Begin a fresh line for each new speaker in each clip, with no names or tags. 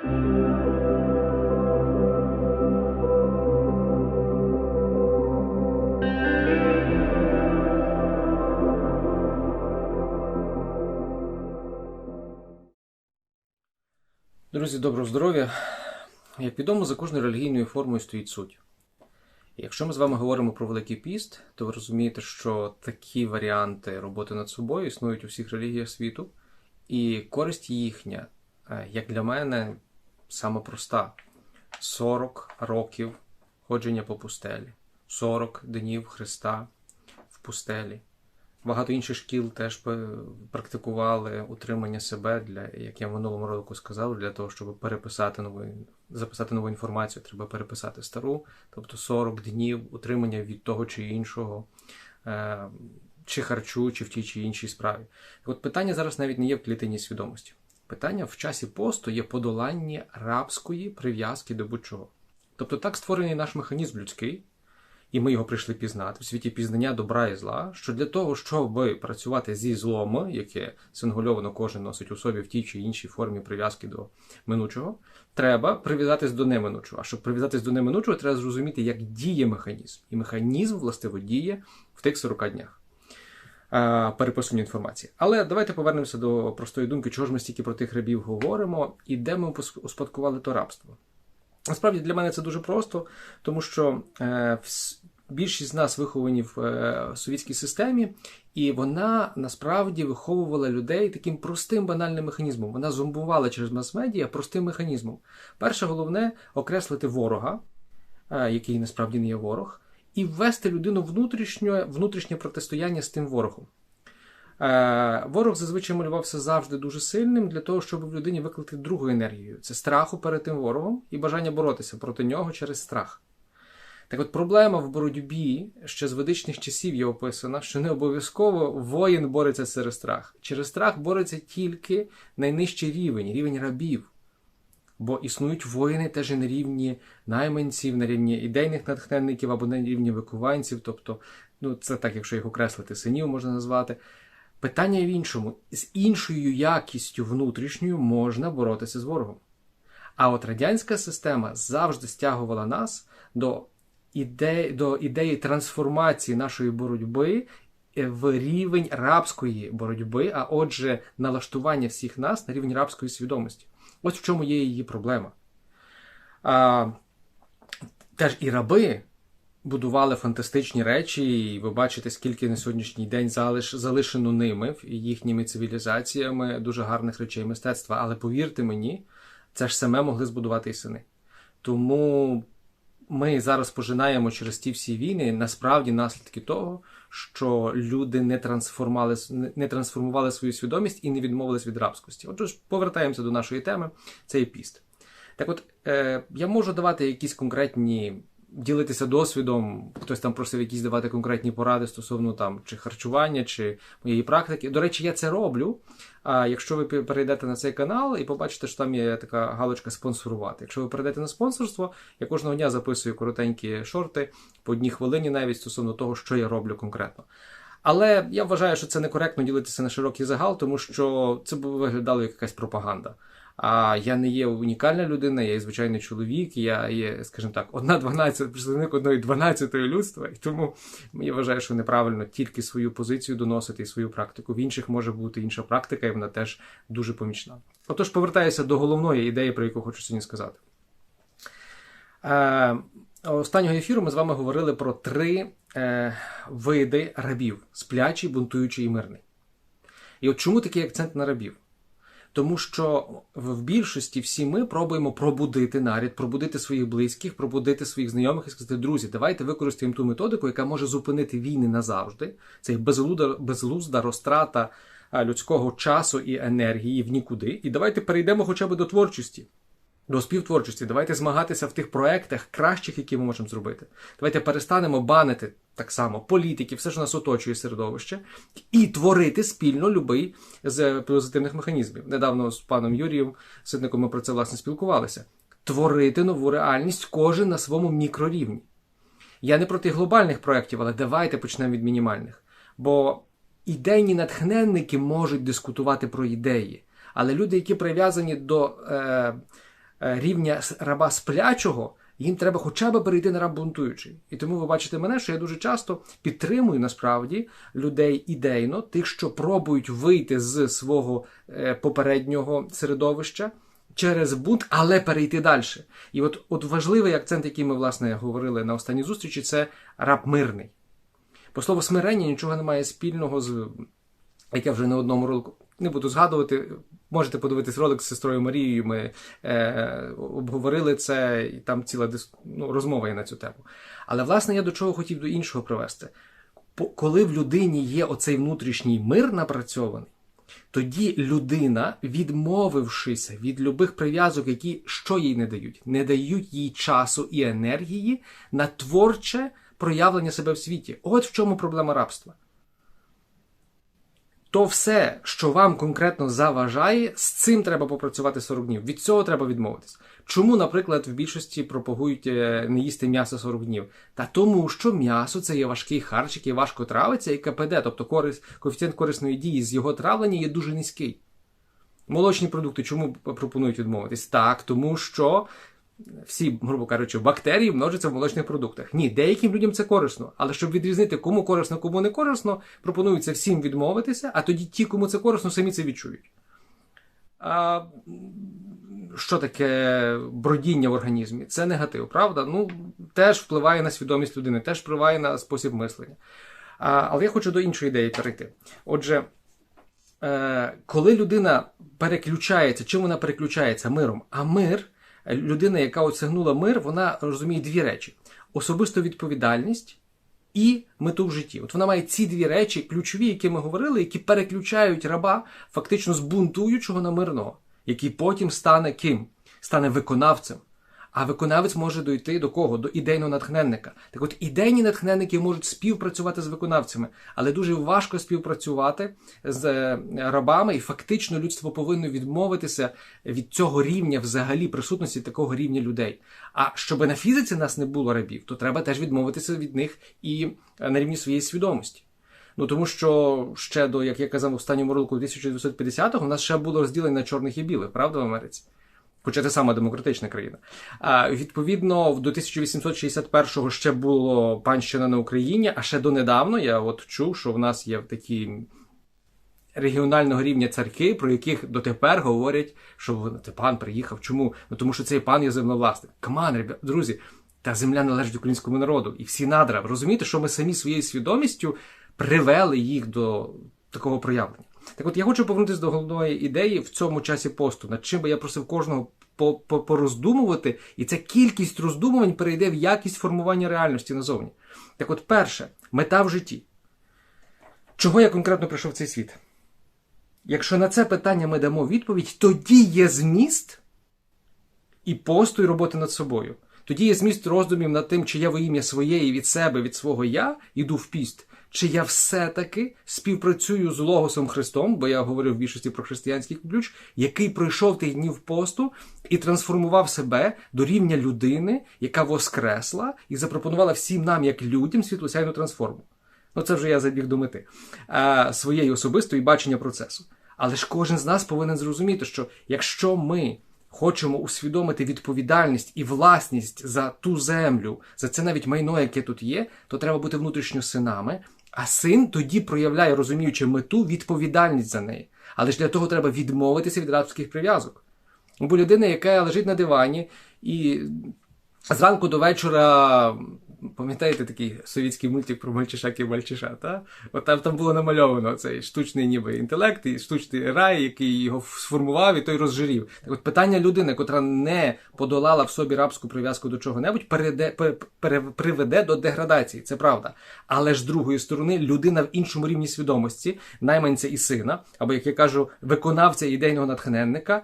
Друзі, доброго здоров'я! Як відомо, за кожною релігійною формою стоїть суть. Якщо ми з вами говоримо про Великий піст, то ви розумієте, що такі варіанти роботи над собою існують у всіх релігіях світу, і користь їхня, е, як для мене, саме проста: 40 років ходження по пустелі, 40 днів Христа в пустелі. Багато інших шкіл теж практикували утримання себе для, як я в минулому року сказав, для того, щоб переписати нову, записати нову інформацію, треба переписати стару, тобто 40 днів утримання від того чи іншого, е, чи харчу, чи в тій чи іншій справі. От питання зараз навіть не є в клітині свідомості. Питання в часі посту є подолання рабської прив'язки до будь-чого. Тобто так створений наш механізм людський, і ми його прийшли пізнати в світі пізнання добра і зла, що для того, щоб працювати зі злом, яке сингульовано кожен носить у собі в тій чи іншій формі прив'язки до минучого, треба прив'язатись до неминучого. А щоб прив'язатись до неминучого, треба зрозуміти, як діє механізм. І механізм, властиво, діє в тих 40 днях переписування інформації. Але давайте повернемося до простої думки, чого ж ми стільки про тих рабів говоримо і де ми успадкували то рабство. Насправді для мене це дуже просто, тому що е, більшість з нас виховані в е, совєтській системі, і вона насправді виховувала людей таким простим банальним механізмом. Вона зомбувала через мас-медіа простим механізмом. Перше головне окреслити ворога, е, який насправді не є ворог, і ввести людину внутрішнє, внутрішнє протистояння з тим ворогом. Е, Ворог зазвичай малювався завжди дуже сильним для того, щоб в людині викликати другу енергію. Це страху перед тим ворогом і бажання боротися проти нього через страх. Так от проблема в боротьбі ще з ведичних часів є описана, що не обов'язково воїн бореться через страх. Через страх бореться тільки найнижчий рівень, рівень рабів. Бо існують воїни теж на рівні найманців, на рівні ідейних натхненників або на рівні викуванців, тобто, ну це так, якщо їх окреслити, синів можна назвати. Питання в іншому: з іншою якістю внутрішньою можна боротися з ворогом. А от радянська система завжди стягувала нас до ідеї, до ідеї трансформації нашої боротьби е, в рівень рабської боротьби, а отже, налаштування всіх нас на рівень рабської свідомості. Ось в чому є її проблема. А, теж і раби будували фантастичні речі, і ви бачите, скільки на сьогоднішній день залиш, залишено ними і їхніми цивілізаціями дуже гарних речей мистецтва. Але повірте мені, це ж саме могли збудувати і сини. Тому ми зараз пожинаємо через ті всі війни насправді наслідки того, що люди не трансформували, не трансформували свою свідомість і не відмовились від рабськості. Отже, повертаємося до нашої теми. Це є піст. Так от, е, я можу давати якісь конкретні, ділитися досвідом, хтось там просив якісь давати конкретні поради стосовно там чи харчування, чи моєї практики. До речі, я це роблю. А якщо ви перейдете на цей канал і побачите, що там є така галочка спонсорувати. Якщо ви перейдете на спонсорство, я кожного дня записую коротенькі шорти по одній хвилині навіть стосовно того, що я роблю конкретно. Але я вважаю, що це некоректно ділитися на широкий загал, тому що це б виглядало як якась пропаганда. А я не є унікальна людина, я є звичайний чоловік, я є, скажімо так, одна дванадцята представник одної дванадцятої людства, і тому я вважаю, що неправильно тільки свою позицію доносити і свою практику. В інших може бути інша практика, і вона теж дуже помічна. Отож, повертаюся до головної ідеї, про яку хочу сьогодні сказати. Е, останнього ефіру ми з вами говорили про три е, види рабів: сплячий, бунтуючий і мирний. І от чому такий акцент на рабів? Тому що в більшості всі ми пробуємо пробудити наряд, пробудити своїх близьких, пробудити своїх знайомих і сказати, друзі, давайте використаємо ту методику, яка може зупинити війни назавжди. Це безлуда, безлузда розтрата людського часу і енергії в нікуди. І давайте перейдемо хоча б до творчості. До співтворчості, давайте змагатися в тих проектах кращих, які ми можемо зробити. Давайте перестанемо банити так само політиків, все, що нас оточує середовище, і творити спільно любий з позитивних механізмів. Недавно з паном Юрієм Сидником ми про це власне спілкувалися. Творити нову реальність кожен на своєму мікрорівні. Я не проти глобальних проєктів, але давайте почнемо від мінімальних. Бо ідейні натхненники можуть дискутувати про ідеї, але люди, які прив'язані до е, рівня раба сплячого, їм треба хоча б перейти на раб бунтуючий. І тому ви бачите мене, що я дуже часто підтримую насправді людей ідейно, тих, що пробують вийти з свого е, попереднього середовища через бунт, але перейти далі. І от, от важливий акцент, який ми власне говорили на останній зустрічі, це раб мирний. По слову смирення нічого немає спільного з, як я вже на одному не буду згадувати. Можете подивитись ролик з сестрою Марією. Ми е, обговорили це, і там ціла дис... ну, розмова є на цю тему. Але власне я до чого хотів до іншого привести. Коли в людині є оцей внутрішній мир напрацьований, тоді людина, відмовившися від любих прив'язок, які що їй не дають, не дають їй часу і енергії на творче проявлення себе в світі. От в чому проблема рабства. То все, що вам конкретно заважає, з цим треба попрацювати 40 днів. Від цього треба відмовитись. Чому, наприклад, в більшості пропагують е, не їсти м'ясо 40 днів? Та тому, що м'ясо це є важкий харч, який важко травиться, і КПД, тобто корис, коефіцієнт корисної дії з його травлення є дуже низький. Молочні продукти чому пропонують відмовитись? Так, тому що всі, грубо кажучи, бактерії множаться в молочних продуктах. Ні, деяким людям це корисно, але щоб відрізнити, кому корисно, кому не корисно, пропонується всім відмовитися, а тоді ті, кому це корисно, самі це відчують. А, що таке бродіння в організмі? Це негатив, правда? Ну, теж впливає на свідомість людини, теж впливає на спосіб мислення. А, але я хочу до іншої ідеї перейти. Отже, е, коли людина переключається, чим вона переключається миром? А мир, людина, яка осягнула мир, вона розуміє дві речі: особисту відповідальність і мету в житті. От вона має ці дві речі, ключові, які ми говорили, які переключають раба фактично з бунтуючого на мирного, який потім стане ким? Стане виконавцем. А виконавець може дойти до кого? До ідейного натхненника. Так от ідейні натхненники можуть співпрацювати з виконавцями, але дуже важко співпрацювати з е, рабами, і фактично людство повинно відмовитися від цього рівня взагалі присутності такого рівня людей. А щоб на фізиці нас не було рабів, то треба теж відмовитися від них і е, на рівні своєї свідомості. Ну тому що ще до, як я казав, останньому року 1950-го, у нас ще було розділення на чорних і білих, правда, в Америці? Хоча це сама демократична країна. А відповідно, до 1861-го ще було панщина на Україні, а ще донедавно я от чув, що в нас є такі регіонального рівня царки, про яких дотепер говорять, що це пан приїхав. Чому? Ну тому що цей пан є землевласник. Каман, друзі, та земля належить українському народу і всі надра. Розумієте, що ми самі своєю свідомістю привели їх до такого проявлення. Так от я хочу повернутися до головної ідеї в цьому часі посту, над чим би я просив кожного по- по- пороздумувати, і ця кількість роздумувань перейде в якість формування реальності назовні. Так от, перше, мета в житті. Чого я конкретно прийшов в цей світ? Якщо на це питання ми дамо відповідь, тоді є зміст і посту, і роботи над собою. Тоді є зміст роздумів над тим, чи я во ім'я своєї від себе, від свого я іду в піст, чи я все-таки співпрацюю з Логосом Христом, бо я говорив в більшості про християнський ключ, який пройшов тих днів посту і трансформував себе до рівня людини, яка воскресла і запропонувала всім нам, як людям, світлосяйну трансформу. Ну, це вже я забіг до мети а, своєї особистої бачення процесу. Але ж кожен з нас повинен зрозуміти, що якщо ми хочемо усвідомити відповідальність і власність за ту землю, за це навіть майно, яке тут є, то треба бути внутрішньо синами. А син тоді проявляє, розуміючи мету, відповідальність за неї. Але ж для того треба відмовитися від рабських прив'язок. Бо людина, яка лежить на дивані і зранку до вечора. Пам'ятаєте такий совєтський мультик про мальчишак і мальчиша, та? От там, там було намальовано цей штучний ніби інтелект і штучний рай, який його сформував і той розжирів. Так от питання людини, котра не подолала в собі рабську прив'язку до чого-небудь, переде, пер, пере, приведе до деградації, це правда. Але ж з другої сторони, людина в іншому рівні свідомості, найманця і сина, або як я кажу, виконавця ідейного натхненника,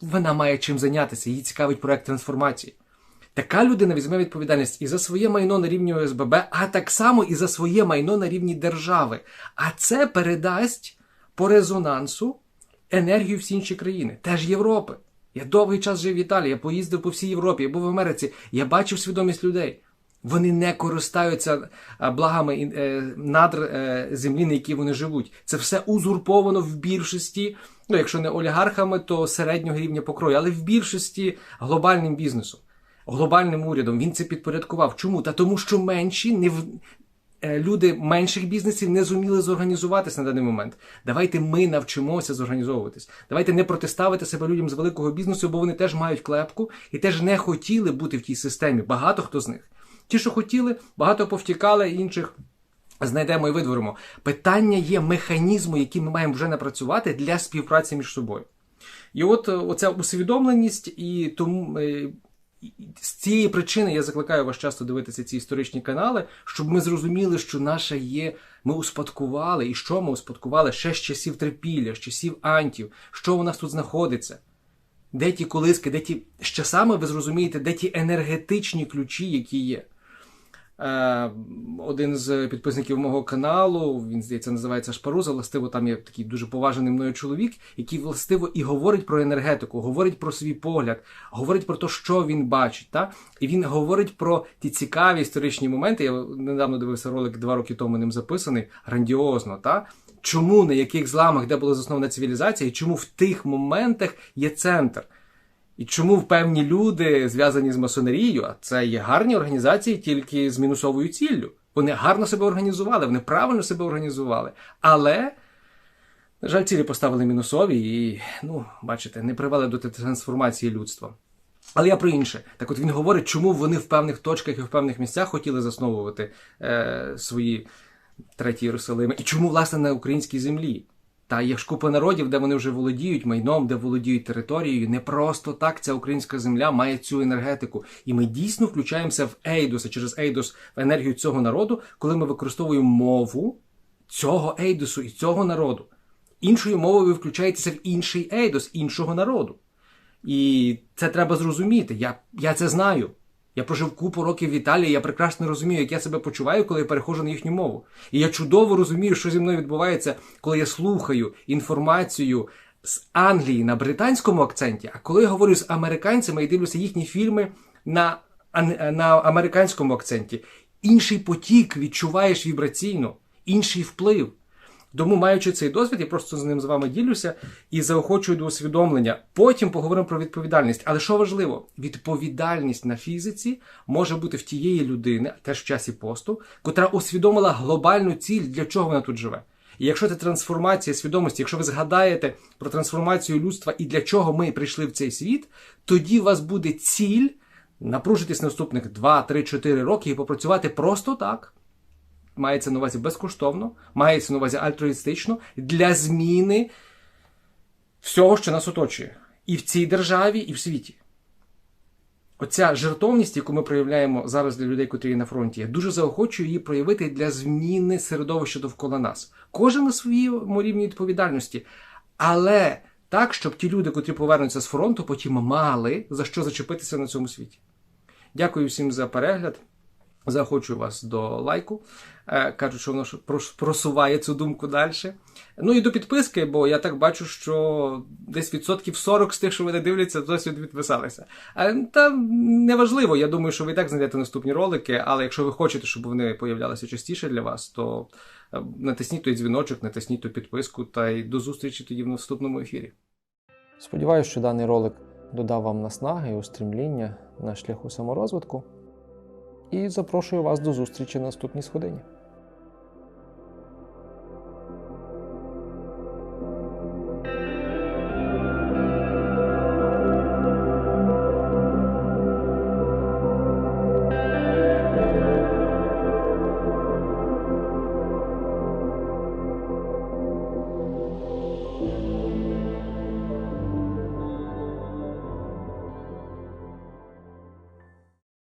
вона має чим зайнятися, її цікавить проект трансформації. Така людина візьме відповідальність і за своє майно на рівні ОСББ, а так само і за своє майно на рівні держави. А це передасть по резонансу енергію всі інші країни, теж Європи. Я довгий час жив в Італії, я поїздив по всій Європі, я був в Америці, я бачив свідомість людей. Вони не користаються благами е, надр е, землі, на якій вони живуть. Це все узурповано в більшості Ну, якщо не олігархами, то середнього рівня покрою, але в більшості глобальним бізнесом, глобальним урядом він це підпорядкував. Чому? Та тому, що менші не в. е, Люди менших бізнесів не зуміли зорганізуватися на даний момент. Давайте ми навчимося зорганізовуватись. Давайте не протиставити себе людям з великого бізнесу, бо вони теж мають клепку і теж не хотіли бути в тій системі. Багато хто з них. Ті, що хотіли, багато повтікали, інших знайдемо і видворимо. Питання є механізму, який ми маємо вже напрацювати для співпраці між собою. І от е, оця усвідомленість, і тому е, з цієї причини я закликаю вас часто дивитися ці історичні канали, щоб ми зрозуміли, що наша є. Ми успадкували, і що ми успадкували ще з часів трипілля, з часів антів, що у нас тут знаходиться. Де ті колиски, де ті з часами ви зрозумієте, де ті енергетичні ключі, які є. Е, один з підписників мого каналу, він здається, називається Шпаруза. Властиво, там є такий дуже поважений мною чоловік, який властиво і говорить про енергетику, говорить про свій погляд, говорить про те, що він бачить. Та? І він говорить про ті цікаві історичні моменти. Я недавно дивився ролик два роки тому ним записаний, грандіозно. Та? Чому на яких зламах, де була заснована цивілізація, і чому в тих моментах є центр? І чому певні люди зв'язані з масонерією, а це є гарні організації тільки з мінусовою ціллю. Вони гарно себе організували, вони правильно себе організували. Але, на жаль, цілі поставили мінусові і, ну, бачите, не привели до трансформації людства. Але я про інше. Так от він говорить, чому вони в певних точках і в певних місцях хотіли засновувати е, свої треті Єрусалими, і чому, власне, на українській землі. Та є ж купа народів, де вони вже володіють майном, де володіють територією. Не просто так ця українська земля має цю енергетику. І ми дійсно включаємося в Ейдос, а через Ейдос в енергію цього народу, коли ми використовуємо мову цього Ейдосу і цього народу. Іншою мовою ви включаєтеся в інший Ейдос іншого народу. І це треба зрозуміти. Я, я це знаю. Я прожив купу років в Італії, я прекрасно розумію, як я себе почуваю, коли я переходжу на їхню мову. І я чудово розумію, що зі мною відбувається, коли я слухаю інформацію з Англії на британському акценті, а коли я говорю з американцями і дивлюся їхні фільми на, на американському акценті. Інший потік відчуваєш вібраційно, інший вплив. Тому, маючи цей досвід, я просто з ним з вами ділюся і заохочую до усвідомлення. Потім поговоримо про відповідальність. Але що важливо, відповідальність на фізиці може бути в тієї людини, теж в часі посту, котра усвідомила глобальну ціль, для чого вона тут живе. І якщо це трансформація свідомості, якщо ви згадаєте про трансформацію людства і для чого ми прийшли в цей світ, тоді у вас буде ціль напружитись наступних 2, 3, 4 роки і попрацювати просто так мається на увазі безкоштовно, мається на увазі альтруїстично для зміни всього, що нас оточує. І в цій державі, і в світі. Оця жертовність, яку ми проявляємо зараз для людей, котрі є на фронті, я дуже заохочую її проявити для зміни середовища довкола нас. Кожен на своєму рівні відповідальності. Але так, щоб ті люди, котрі повернуться з фронту, потім мали за що зачепитися на цьому світі. Дякую всім за перегляд. Заохочую вас до лайку. Е, Кажуть, що воно просуває цю думку далі. Ну і до підписки, бо я так бачу, що десь відсотків 40 з тих, що мене дивляться, досвід відписалися. Е, Та неважливо, я думаю, що ви і так знайдете наступні ролики, але якщо ви хочете, щоб вони появлялися частіше для вас, то е, натисніть той дзвіночок, натисніть ту підписку та й до зустрічі тоді в наступному ефірі.
Сподіваюся, що даний ролик додав вам наснаги і устремління на шляху саморозвитку. І запрошую вас до зустрічі на наступній сходині.